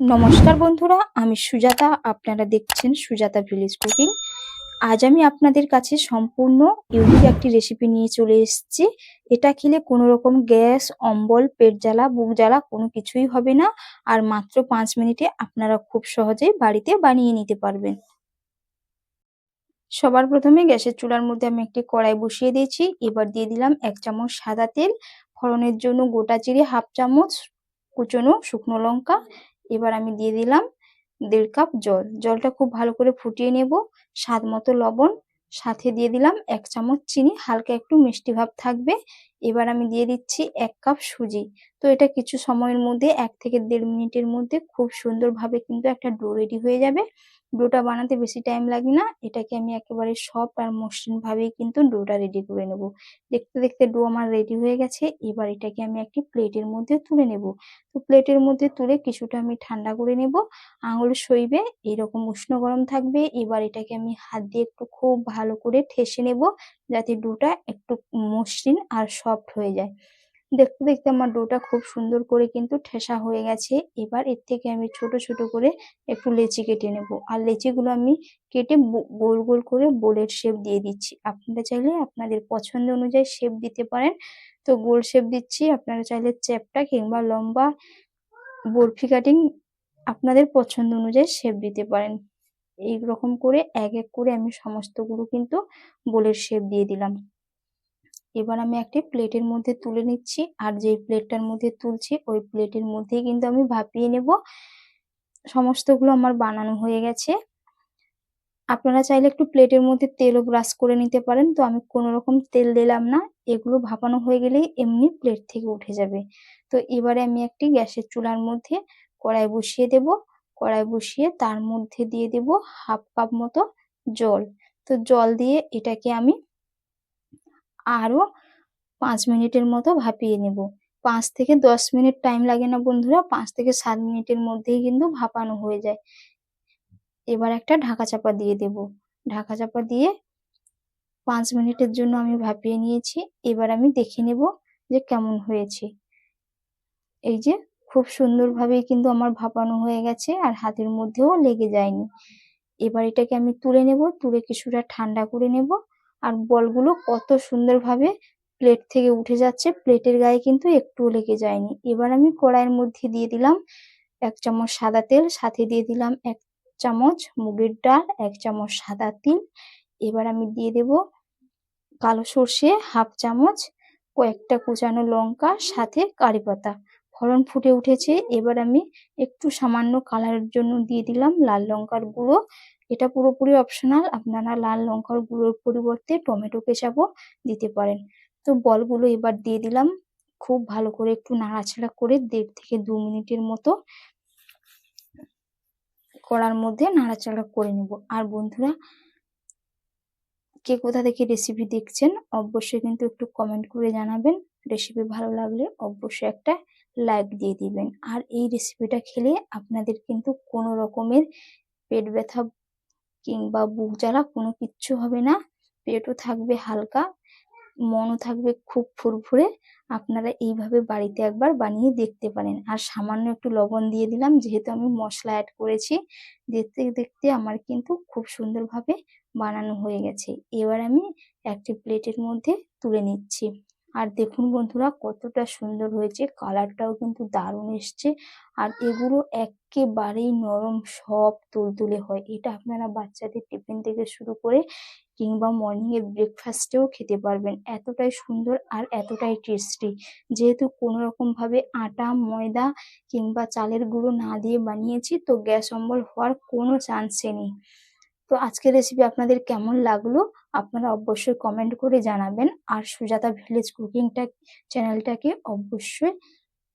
নমস্কার বন্ধুরা, আমি সুজাতা। আপনারা দেখছেন সুজাতা ভিলেজ কুকিং আজ আমি আপনাদের কাছে সম্পূর্ণ ইউনিক একটি রেসিপি নিয়ে চলে এসেছি। এটা খেলে কোনো রকম গ্যাস, অম্বল, পেট জ্বালা, বুক জ্বালা কোনো কিছুই হবে না। আর মাত্র পাঁচ মিনিটে আপনারা খুব সহজেই বাড়িতে বানিয়ে নিতে পারবেন। সবার প্রথমে গ্যাসের চুলার মধ্যে আমি একটি কড়াই বসিয়ে দিয়েছি। এবার দিয়ে দিলাম এক চামচ সাদা তেল। ফোড়নের জন্য গোটা জিরে হাফ চামচ কুচনো শুকনো লঙ্কা। এবার আমি দিয়ে দিলাম দেড় কাপ জল। জলটা খুব ভালো করে ফুটিয়ে নেব। স্বাদ মতো লবণ। সাথে দিয়ে দিলাম এক চামচ চিনি। হালকা একটু মিষ্টি ভাব থাকবে। এবার আমি দিয়ে দিচ্ছি এক কাপ সুজি। তো এটা কিছু সময়ের মধ্যে, এক থেকে দেড় মিনিটের মধ্যে খুব সুন্দরভাবে কিন্তু একটা ডো রেডি হয়ে যাবে। ডোটা বানাতে বেশি টাইম লাগে না। এটাকে আমি একেবারে সফট আর মসৃণ ভাবেই কিন্তু ডোটা রেডি করে নেব। দেখতে দেখতে ডো আমার রেডি হয়ে গেছে। এবার এটাকে আমি একটি প্লেটের মধ্যে তুলে নেব। তো প্লেটের মধ্যে তুলে কিছুটা আমি ঠান্ডা করে নেব। আঙুল সইবে, এরকম উষ্ণ গরম থাকবে। এবার এটাকে আমি হাত দিয়ে একটু খুব ভালো করে ঠেসে নেব। যাতে ডোটা একটু মসৃণ আর সফট হয়ে যায়। দেখতে দেখতে আমার ডোটা খুব সুন্দর করে কিন্তু ঠেসা হয়ে গেছে। এবার এর থেকে আমি ছোট ছোট করে একটু লেচি কেটে নেব। আর লেচিগুলো আমি কেটে গোল গোল করে বোলের শেপ দিয়ে দিচ্ছি। আপনারা চাইলে আপনাদের পছন্দ অনুযায়ী শেপ দিতে পারেন। তো গোল শেপ দিচ্ছি। আপনারা চাইলে চ্যাপটা কিংবা লম্বা বরফি কাটিং আপনাদের পছন্দ অনুযায়ী শেপ দিতে পারেন। এই রকম করে এক এক করে আমি সমস্তগুলো কিন্তু বোলের শেপ দিয়ে দিলাম। এবার আমি একটি প্লেটের মধ্যে তুলে নিচ্ছি আর যেই প্লেটটার মধ্যে তুলছি, ওই প্লেটের মধ্যেই কিন্তু আমি ভাপিয়ে নেব। সমস্তগুলো আমার বানানো হয়ে গেছে। আপনারা চাইলে একটু প্লেটের মধ্যে তেলও ব্রাশ করে নিতে পারেন। তো আমি কোনো রকম তেল দিলাম না, এগুলো ভাপানো হয়ে গেলেই এমনি প্লেট থেকে উঠে যাবে। তো এবারে আমি একটি গ্যাসের চুলার মধ্যে কড়াই বসিয়ে দেব। কড়াই বসিয়ে তার মধ্যে দিয়ে দেব হাফ কাপ মতো জল। তো জল দিয়ে এটাকে আমি আরও পাঁচ মিনিটের মতো ভাপিয়ে নেব। পাঁচ থেকে দশ মিনিট টাইম লাগে না বন্ধুরা, পাঁচ থেকে সাত মিনিটের মধ্যেই কিন্তু ভাপানো হয়ে যায়। এবার একটা ঢাকা চাপা দিয়ে দেব। ঢাকা চাপা দিয়ে পাঁচ মিনিটের জন্য আমি ভাপিয়ে নিয়েছি। এবার আমি দেখে নেব যে কেমন হয়েছে। এই যে খুব সুন্দরভাবেই কিন্তু আমার ভাপানো হয়ে গেছে আর হাতের মধ্যেও লেগে যায়নি। এবার এটাকে আমি তুলে নেব, তুলে কিছুটা ঠান্ডা করে নেব আর বলগুলো কত সুন্দরভাবে প্লেট থেকে উঠে যাচ্ছে প্লেটের গায়ে কিন্তু একটুও লেগে যায়নি। এবার আমি কড়াইয়ের মধ্যে দিয়ে দিলাম এক চামচ সাদা তেল, সাথে দিয়ে দিলাম এক চামচ মুগের ডাল, এক চামচ সাদা তিল। এবার আমি দিয়ে দেব কালো সর্ষে হাফ চামচ, কয়েকটা কুচানো লঙ্কা, সাথে কারি পাতা। ফোড়ন ফুটে উঠেছে। এবার আমি একটু সামান্য কালারের জন্য দিয়ে দিলাম লাল লঙ্কার গুঁড়ো। এটা পুরোপুরি অপশনাল আপনারা লাল লঙ্কার গুঁড়োর পরিবর্তে টমেটো কেচাপও দিতে পারেন। তো বলগুলো এবার দিয়ে দিলাম। খুব ভালো করে একটু নাড়াচাড়া করে দেড় থেকে দু মিনিটের মতো কড়ার মধ্যে নাড়াচাড়া করে নেব। আর বন্ধুরা, কে কোথা থেকে রেসিপি দেখছেন, অবশ্যই কিন্তু একটু কমেন্ট করে জানাবেন। রেসিপি ভালো লাগলে অবশ্যই একটা লাইক দিয়ে দিবেন। আর এই রেসিপিটা খেলে আপনাদের কিন্তু কোনো রকমের পেট ব্যথা কিংবা বুক জ্বালা কোনো কিচ্ছু হবে না। পেটও থাকবে হালকা, মনও থাকবে খুব ফুরফুরে। আপনারা এইভাবে বাড়িতে একবার বানিয়ে দেখতে পারেন। আর সামান্য একটু লবণ দিয়ে দিলাম, যেহেতু আমি মশলা অ্যাড করেছি, দেখতে দেখতে আমার কিন্তু খুব সুন্দরভাবে বানানো হয়ে গেছে। এবার আমি একটি প্লেটের মধ্যে তুলে নিচ্ছি। আর দেখুন বন্ধুরা, কতটা সুন্দর হয়েছে। কালারটাও কিন্তু দারুণ এসছে। আর এগুলো একেবারেই নরম সব তুলতুলে হয়। এটা আপনারা বাচ্চাদের টিফিন থেকে শুরু করে কিংবা মর্নিং এর ব্রেকফাস্টেও খেতে পারবেন। এতটাই সুন্দর আর এতটাই টেস্টি যেহেতু কোনো রকম ভাবে আটা, ময়দা কিংবা চালের গুঁড়ো না দিয়ে বানিয়েছি, তো গ্যাস অম্বল হওয়ার কোনো চান্সই নেই। তো আজকের রেসিপি আপনাদের কেমন লাগল? আপনারা অবশ্যই কমেন্ট করে জানাবেন। আর সুজাতা ভিলেজ কুকিংটা চ্যানেলটাকে অবশ্যই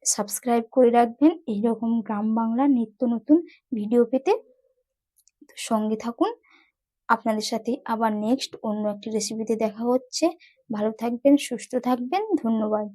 সাবস্ক্রাইব করে রাখবেন। এইরকম গ্রাম বাংলা নিত্য নতুন ভিডিও পেতে। সঙ্গে থাকুন। আপনাদের সাথে আবার নেক্সট অন্য একটি রেসিপিতে দেখা হচ্ছে। ভালো থাকবেন, সুস্থ থাকবেন। ধন্যবাদ।